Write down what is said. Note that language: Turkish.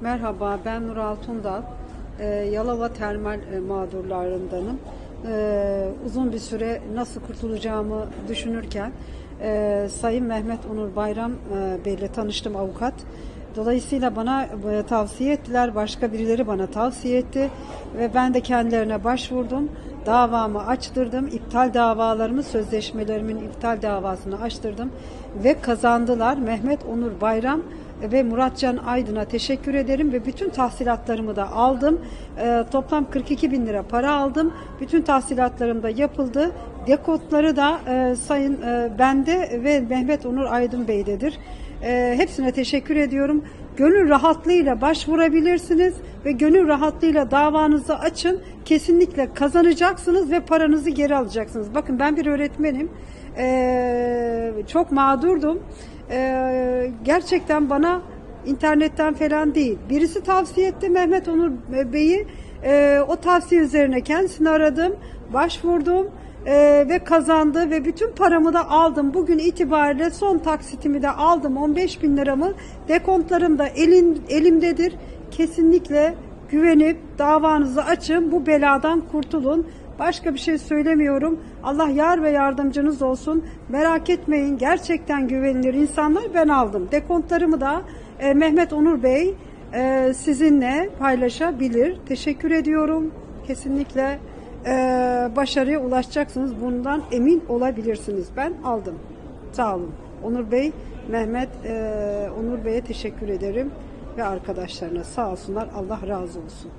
Merhaba, ben Nur Altundal. Ee, Yalova termal e, mağdurlarındanım. Ee, uzun bir süre nasıl kurtulacağımı düşünürken e, Sayın Mehmet Onur Bayram e, Bey'le tanıştım avukat. Dolayısıyla bana e, tavsiye ettiler, başka birileri bana tavsiye etti ve ben de kendilerine başvurdum. Davamı açtırdım, iptal davalarımı, sözleşmelerimin iptal davasını açtırdım ve kazandılar. Mehmet Onur Bayram ve Muratcan Aydın'a teşekkür ederim ve bütün tahsilatlarımı da aldım. Ee, toplam 42 bin lira para aldım. Bütün tahsilatlarım da yapıldı. Dekodları da e, Sayın e, bende ve Mehmet Onur Aydın Bey'dedir. E, hepsine teşekkür ediyorum. Gönül rahatlığıyla başvurabilirsiniz ve gönül rahatlığıyla davanızı açın. Kesinlikle kazanacaksınız ve paranızı geri alacaksınız. Bakın ben bir öğretmenim. Ee, çok mağdurdum. Ee, gerçekten bana internetten falan değil. Birisi tavsiye etti Mehmet Onur Bey'i. Ee, o tavsiye üzerine kendisini aradım, başvurdum ee, ve kazandı ve bütün paramı da aldım. Bugün itibariyle son taksitimi de aldım. 15 bin liramı dekontlarım da elin, elimdedir. Kesinlikle güvenip davanızı açın. Bu beladan kurtulun. Başka bir şey söylemiyorum. Allah yar ve yardımcınız olsun. Merak etmeyin. Gerçekten güvenilir insanlar ben aldım. Dekontlarımı da e, Mehmet Onur Bey e, sizinle paylaşabilir. Teşekkür ediyorum. Kesinlikle e, başarıya ulaşacaksınız. Bundan emin olabilirsiniz. Ben aldım. Sağ olun. Onur Bey, Mehmet e, Onur Bey'e teşekkür ederim ve arkadaşlarına sağ olsunlar. Allah razı olsun.